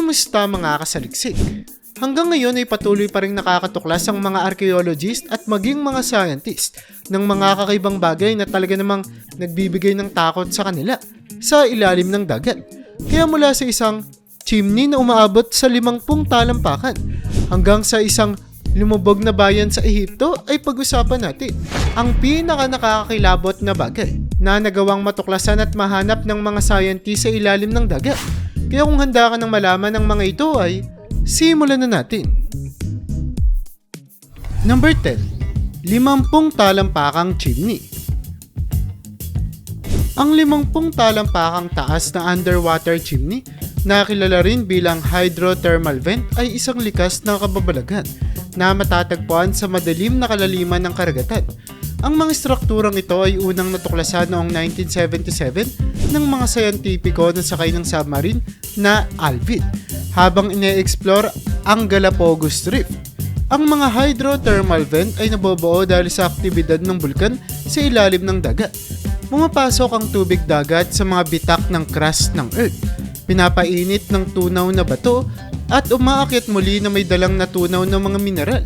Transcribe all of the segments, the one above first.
Kumusta mga kasaliksik? Hanggang ngayon ay patuloy pa rin nakakatuklas ang mga archaeologist at maging mga scientist ng mga kakaibang bagay na talaga namang nagbibigay ng takot sa kanila sa ilalim ng dagat. Kaya mula sa isang chimney na umaabot sa limangpung talampakan hanggang sa isang lumubog na bayan sa Ehipto ay pag-usapan natin ang pinaka nakakakilabot na bagay na nagawang matuklasan at mahanap ng mga scientist sa ilalim ng dagat. Kaya kung handa ka ng malaman ng mga ito ay simulan na natin. Number 10. Limampung talampakang chimney. Ang limampung talampakang taas na underwater chimney na kilala rin bilang hydrothermal vent ay isang likas na kababalagan na matatagpuan sa madilim na kalaliman ng karagatan. Ang mga strukturang ito ay unang natuklasan noong 1977 ng mga sayantipiko na sakay ng submarine na Alvin habang ine-explore ang Galapagos Reef. Ang mga hydrothermal vent ay nabubuo dahil sa aktibidad ng bulkan sa ilalim ng dagat. Pumapasok ang tubig dagat sa mga bitak ng crust ng Earth. Pinapainit ng tunaw na bato at umaakyat muli na may dalang natunaw na mga mineral.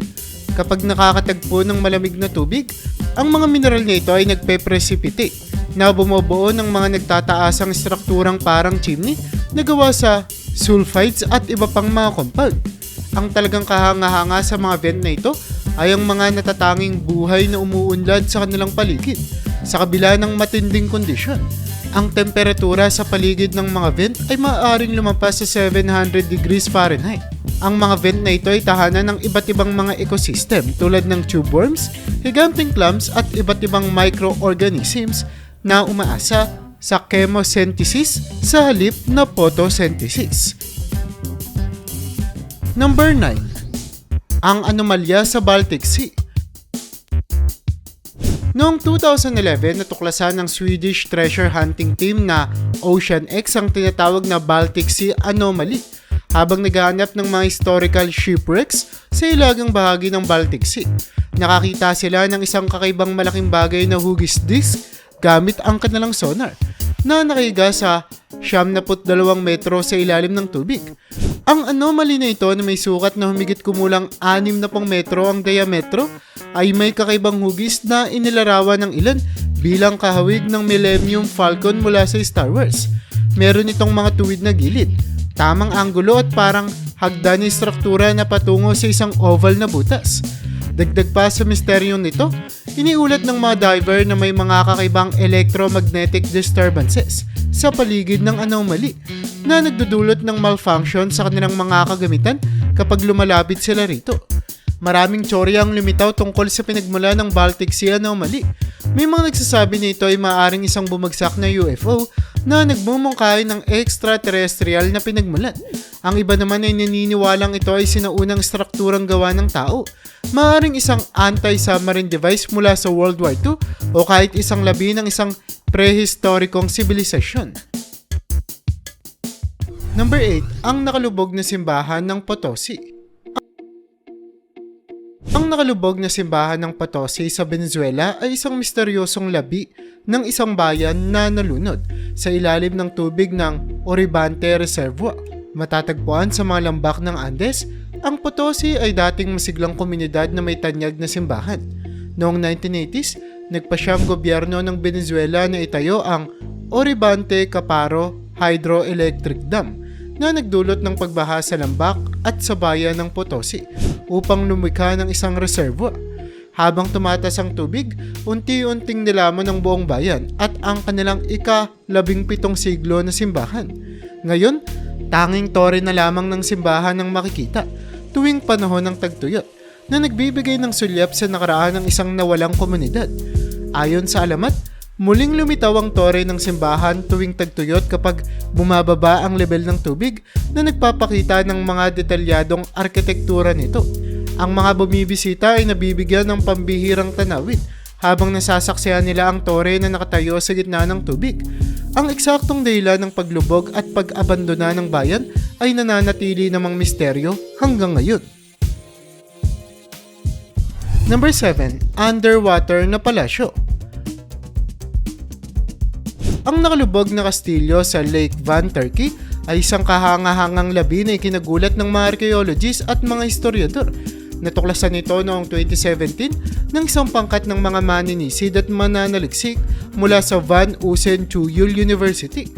Kapag nakakatagpo ng malamig na tubig, ang mga mineral na ito ay nagpe-precipitate na bumubuo ng mga nagtataasang strukturang parang chimney na gawa sa sulfides at iba pang mga compound. Ang talagang kahanga-hanga sa mga vent na ito ay ang mga natatanging buhay na umuunlad sa kanilang paligid sa kabila ng matinding kondisyon. Ang temperatura sa paligid ng mga vent ay maaaring lumampas sa 700 degrees Fahrenheit. Ang mga vent na ito ay tahanan ng iba't ibang mga ecosystem tulad ng tube worms, higanting clams at iba't ibang microorganisms na umaasa sa chemosynthesis sa halip na photosynthesis. Number 9. Ang anomalya sa Baltic Sea. Noong 2011, natuklasan ng Swedish treasure hunting team na Ocean X ang tinatawag na Baltic Sea Anomaly habang naghahanap ng mga historical shipwrecks sa ilagang bahagi ng Baltic Sea. Nakakita sila ng isang kakaibang malaking bagay na hugis disc gamit ang kanilang sonar na nakahiga sa 72 metro sa ilalim ng tubig. Ang anomaly na ito na may sukat na humigit kumulang 6 na pang metro ang diametro ay may kakaibang hugis na inilarawan ng ilan bilang kahawig ng Millennium Falcon mula sa Star Wars. Meron itong mga tuwid na gilid, tamang anggulo at parang hagdan ni struktura na patungo sa isang oval na butas. Dagdag pa sa misteryong nito, iniulat ng mga diver na may mga kakaibang electromagnetic disturbances sa paligid ng anomaly na nagdudulot ng malfunction sa kanilang mga kagamitan kapag lumalapit sila rito. Maraming teorya ang lumitaw tungkol sa pinagmula ng Baltic Sea anomaly. May mga nagsasabi na ito ay maaaring isang bumagsak na UFO na nagmumungkahi ng extraterrestrial na pinagmulan. Ang iba naman ay naniniwalang ito ay sinaunang strukturang gawa ng tao. Maaaring isang anti-submarine device mula sa World War II o kahit isang labi ng isang prehistorikong sibilisasyon. Number 8, ang nakalubog na simbahan ng Potosi. Ang nakalubog na simbahan ng Potosi sa Venezuela ay isang misteryosong labi ng isang bayan na nalunod sa ilalim ng tubig ng Oribante Reservoir. Matatagpuan sa mga lambak ng Andes, ang Potosi ay dating masiglang komunidad na may tanyag na simbahan. Noong 1980s, nagpasyang gobyerno ng Venezuela na itayo ang Oribante Caparo Hydroelectric Dam na nagdulot ng pagbaha sa lambak at sa bayan ng Potosi upang lumikha ng isang reservoir. Habang tumatas ang tubig, unti-unting nilamon ng buong bayan at ang kanilang ika-labing pitong siglo na simbahan. Ngayon, tanging tore na lamang ng simbahan ang makikita tuwing panahon ng tagtuyot na nagbibigay ng sulyap sa nakaraan ng isang nawalang komunidad. Ayon sa alamat, Muling lumitaw ang tore ng simbahan tuwing tagtuyot kapag bumababa ang level ng tubig na nagpapakita ng mga detalyadong arkitektura nito. Ang mga bumibisita ay nabibigyan ng pambihirang tanawin habang nasasaksihan nila ang tore na nakatayo sa gitna ng tubig. Ang eksaktong dahilan ng paglubog at pag-abandona ng bayan ay nananatili namang misteryo hanggang ngayon. Number 7. Underwater na palasyo ang nakalubog na kastilyo sa Lake Van, Turkey ay isang kahangahangang labi na ikinagulat ng mga archaeologists at mga historiador. Natuklasan ito noong 2017 ng isang pangkat ng mga maninisid at mananaliksik mula sa Van Usen Chuyul University.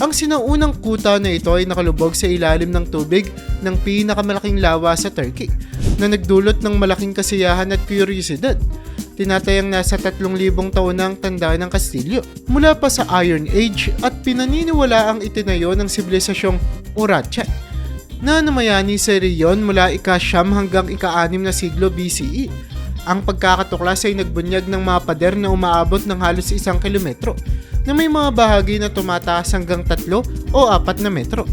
Ang sinaunang kuta na ito ay nakalubog sa ilalim ng tubig ng pinakamalaking lawa sa Turkey na nagdulot ng malaking kasiyahan at kuryosidad tinatayang nasa 3,000 taon na ang tanda ng Kastilyo. Mula pa sa Iron Age at pinaniniwala ang itinayo ng sibilisasyong Urarcha na namayani sa reyon mula ika-siyam hanggang ika-anim na siglo BCE. Ang pagkakatuklas ay nagbunyag ng mga pader na umaabot ng halos isang kilometro na may mga bahagi na tumataas hanggang tatlo o apat na metro.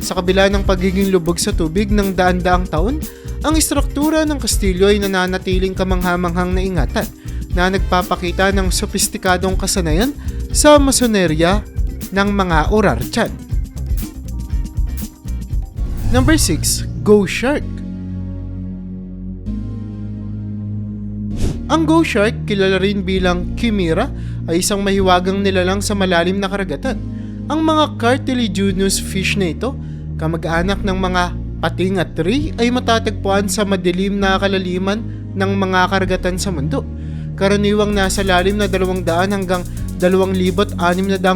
Sa kabila ng pagiging lubog sa tubig ng daan-daang taon, ang istruktura ng kastilyo ay nananatiling kamanghamanghang na ingatan na nagpapakita ng sopistikadong kasanayan sa masonerya ng mga Urarchan. Number 6. Go Shark Ang Go Shark, kilala rin bilang Chimera, ay isang mahiwagang nilalang sa malalim na karagatan. Ang mga cartilaginous fish na ito, kamag-anak ng mga pating at ray ay matatagpuan sa madilim na kalaliman ng mga karagatan sa mundo. Karaniwang nasa lalim na 200 hanggang 2,600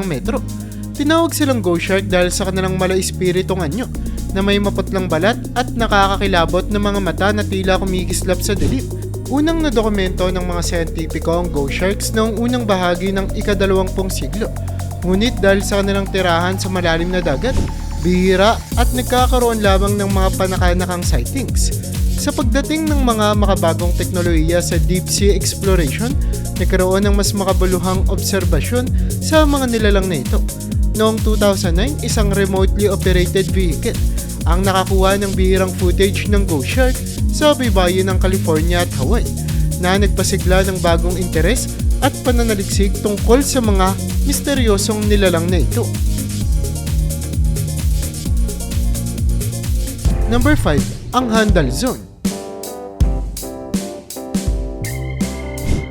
metro. Tinawag silang ghost shark dahil sa kanilang mala espiritong anyo na may maputlang balat at nakakakilabot na mga mata na tila kumikislap sa dilim. Unang nadokumento ng mga siyentipiko ang ghost sharks noong unang bahagi ng ikadalawampung siglo. Ngunit dahil sa kanilang tirahan sa malalim na dagat, bihira at nagkakaroon lamang ng mga panakanakang sightings. Sa pagdating ng mga makabagong teknolohiya sa deep sea exploration, nagkaroon ng mas makabuluhang obserbasyon sa mga nilalang na ito. Noong 2009, isang remotely operated vehicle ang nakakuha ng bihirang footage ng ghost shark sa baybayin ng California at Hawaii na nagpasigla ng bagong interes at pananaliksik tungkol sa mga misteryosong nilalang na ito. Number 5, ang Handal Zone.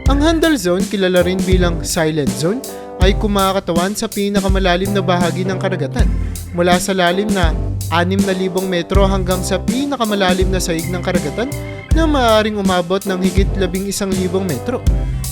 Ang Handal Zone, kilala rin bilang Silent Zone, ay kumakatawan sa pinakamalalim na bahagi ng karagatan mula sa lalim na 6,000 metro hanggang sa pinakamalalim na saig ng karagatan na maaaring umabot ng higit 11,000 metro.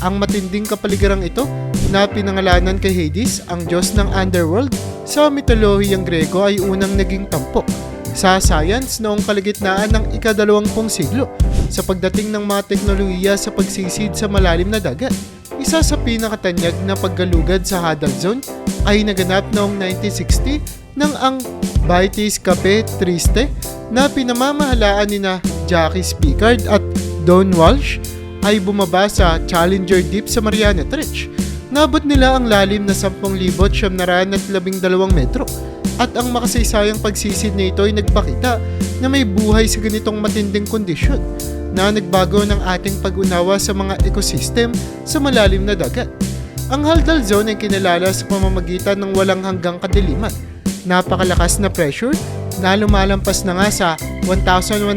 Ang matinding kapaligiran ito na pinangalanan kay Hades, ang Diyos ng Underworld, sa mitolohiyang Grego ay unang naging tampok sa science noong kalagitnaan ng ikadalawampung siglo sa pagdating ng mga teknolohiya sa pagsisid sa malalim na dagat. Isa sa pinakatanyag na paggalugad sa Hadal Zone ay naganap noong 1960 nang ang Baitis Cape Triste na pinamamahalaan ni na Jackie Spicard at Don Walsh ay bumaba sa Challenger Deep sa Mariana Trench. Nabot nila ang lalim na 10,712 metro at ang makasaysayang pagsisid nito ay nagpakita na may buhay sa ganitong matinding kondisyon na nagbago ng ating pag-unawa sa mga ecosystem sa malalim na dagat. Ang Haldal Zone ay kinalala sa pamamagitan ng walang hanggang kadiliman, napakalakas na pressure na lumalampas na nga sa 1,100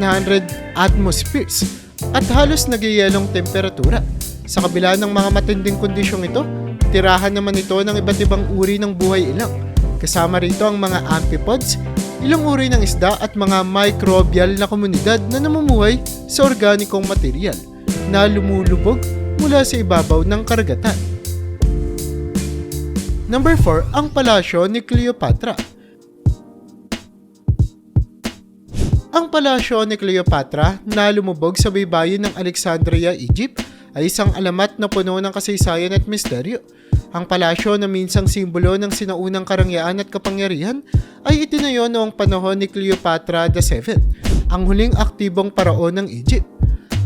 atmospheres at halos nagyayelong temperatura. Sa kabila ng mga matinding kondisyong ito, tirahan naman ito ng iba't ibang uri ng buhay ilang Kasama rito ang mga amphipods, ilang uri ng isda at mga microbial na komunidad na namumuhay sa organikong material na lumulubog mula sa ibabaw ng karagatan. Number 4, ang palasyo ni Cleopatra. Ang palasyo ni Cleopatra na lumubog sa baybayin ng Alexandria, Egypt ay isang alamat na puno ng kasaysayan at misteryo ang palasyo na minsang simbolo ng sinaunang karangyaan at kapangyarihan ay itinayo noong panahon ni Cleopatra VII, ang huling aktibong paraon ng Egypt.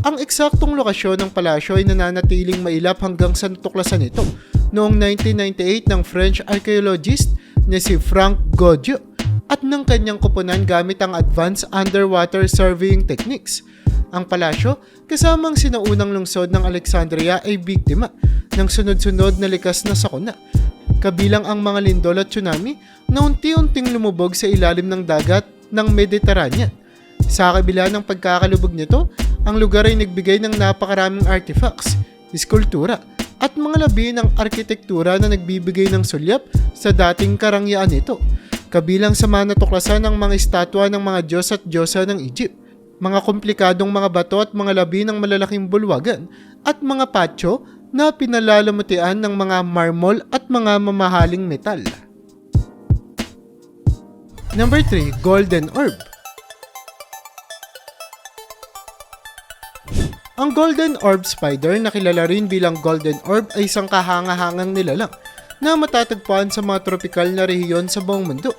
Ang eksaktong lokasyon ng palasyo ay nananatiling mailap hanggang sa natuklasan ito noong 1998 ng French archaeologist na si Frank Godieu at ng kanyang kupunan gamit ang advanced underwater surveying techniques. Ang palasyo, kasamang sinaunang lungsod ng Alexandria ay biktima ng sunod-sunod na likas na sakuna, kabilang ang mga lindol at tsunami na unti-unting lumubog sa ilalim ng dagat ng Mediterranean. Sa kabila ng pagkakalubog nito, ang lugar ay nagbigay ng napakaraming artifacts, iskultura, at mga labi ng arkitektura na nagbibigay ng sulyap sa dating karangyaan nito. kabilang sa mga natuklasan ng mga estatwa ng mga Diyos at Diyosa ng Egypt, mga komplikadong mga bato at mga labi ng malalaking bulwagan, at mga patio na pinalalamutian ng mga marmol at mga mamahaling metal. Number 3, Golden Orb. Ang Golden Orb Spider na kilala rin bilang Golden Orb ay isang kahangahangang nilalang na matatagpuan sa mga tropikal na rehiyon sa buong mundo.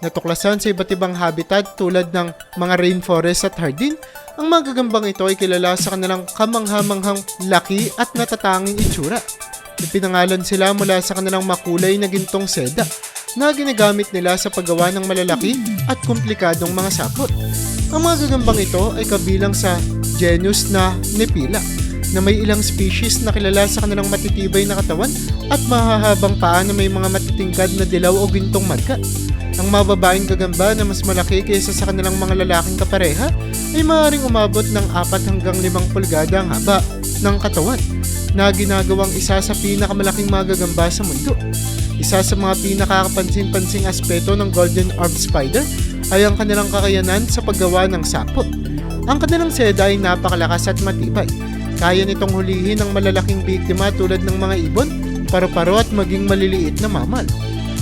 Natuklasan sa iba't ibang habitat tulad ng mga rainforest at hardin, ang mga gagambang ito ay kilala sa kanilang kamanghamanghang laki at natatanging itsura. Ipinangalan sila mula sa kanilang makulay na gintong seda na ginagamit nila sa paggawa ng malalaki at komplikadong mga sapot. Ang mga gagambang ito ay kabilang sa genus na Nepila na may ilang species na kilala sa kanilang matitibay na katawan at mahahabang paa na may mga matitingkad na dilaw o gintong marka. Ang mga babaeng gagamba na mas malaki kaysa sa kanilang mga lalaking kapareha ay maaaring umabot ng 4 hanggang 5 pulgada ang haba ng katawan na ginagawang isa sa pinakamalaking mga gagamba sa mundo. Isa sa mga pinakakapansin-pansing aspeto ng Golden Orb Spider ay ang kanilang kakayanan sa paggawa ng sapot. Ang kanilang seda ay napakalakas at matibay. Kaya nitong hulihin ang malalaking biktima tulad ng mga ibon, paru-paro at maging maliliit na mamal.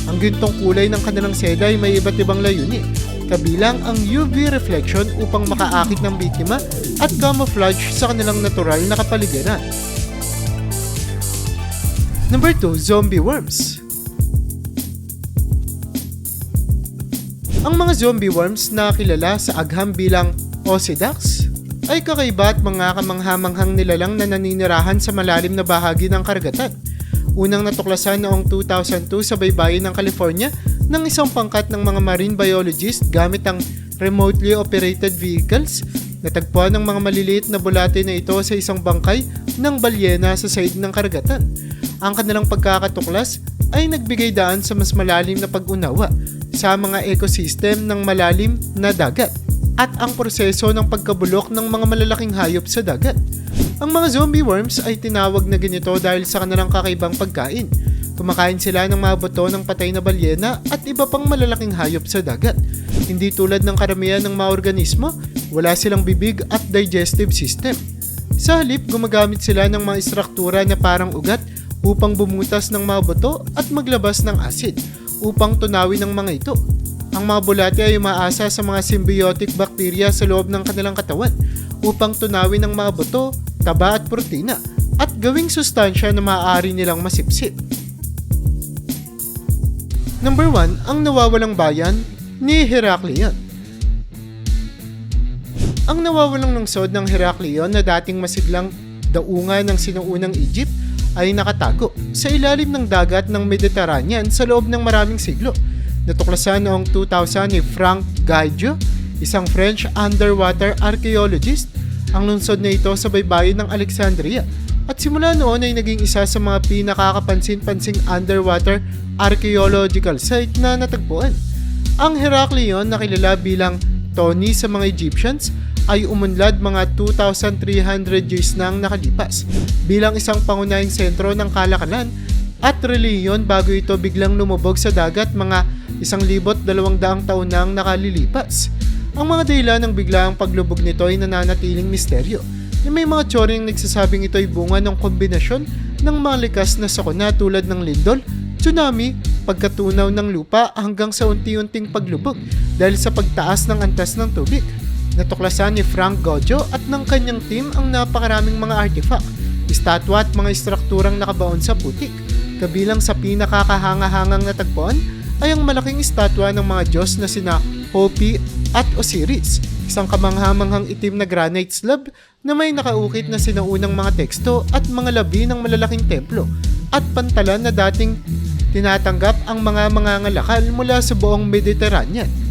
Ang gintong kulay ng kanilang seda ay may iba't ibang layunin, kabilang ang UV reflection upang makaakit ng biktima at camouflage sa kanilang natural na kapaligiran. Number 2, zombie worms. Ang mga zombie worms na kilala sa agham bilang Osedax ay kakaiba at mga kamanghamanghang nilalang na naninirahan sa malalim na bahagi ng karagatan. Unang natuklasan noong 2002 sa baybayin ng California ng isang pangkat ng mga marine biologist gamit ang remotely operated vehicles. Natagpuan ng mga maliliit na bulate na ito sa isang bangkay ng balyena sa side ng karagatan. Ang kanilang pagkakatuklas ay nagbigay daan sa mas malalim na pag-unawa sa mga ecosystem ng malalim na dagat at ang proseso ng pagkabulok ng mga malalaking hayop sa dagat. Ang mga zombie worms ay tinawag na ganito dahil sa kanilang kakaibang pagkain. Kumakain sila ng mga buto ng patay na balyena at iba pang malalaking hayop sa dagat. Hindi tulad ng karamihan ng mga organismo, wala silang bibig at digestive system. Sa halip, gumagamit sila ng mga istruktura na parang ugat upang bumutas ng mga buto at maglabas ng acid upang tunawin ng mga ito. Ang mga bulate ay umaasa sa mga symbiotic bacteria sa loob ng kanilang katawan upang tunawin ang mga buto, taba at protina at gawing sustansya na maaari nilang masipsip. Number 1, ang nawawalang bayan ni Heraklion. Ang nawawalang lungsod ng Heraklion na dating masiglang daungan ng sinuunang Egypt ay nakatago sa ilalim ng dagat ng Mediterranean sa loob ng maraming siglo. Natuklasan noong 2000 ni Frank Gaidio, isang French underwater archaeologist, ang lungsod na ito sa baybayin ng Alexandria at simula noon ay naging isa sa mga pinakakapansin-pansing underwater archaeological site na natagpuan. Ang Heraklion na kilala bilang Tony sa mga Egyptians ay umunlad mga 2,300 years nang nakalipas bilang isang pangunahing sentro ng kalakalan at reliyon bago ito biglang lumubog sa dagat mga 1,200 taon nang nakalilipas. Ang mga dahilan ng biglaang paglubog nito ay nananatiling misteryo na may mga tsoring nagsasabing ito ay bunga ng kombinasyon ng mga likas na sakuna tulad ng lindol, tsunami, pagkatunaw ng lupa hanggang sa unti-unting paglubog dahil sa pagtaas ng antas ng tubig. Natuklasan ni Frank Gojo at ng kanyang team ang napakaraming mga artifact, estatwa at mga istrukturang nakabaon sa putik. Kabilang sa pinakakahangahangang natagpuan ay ang malaking estatwa ng mga Diyos na sina Hopi at Osiris, isang kamanghamanghang itim na granite slab na may nakaukit na sinaunang mga teksto at mga labi ng malalaking templo at pantalan na dating tinatanggap ang mga mangangalakal mula sa buong Mediterranean.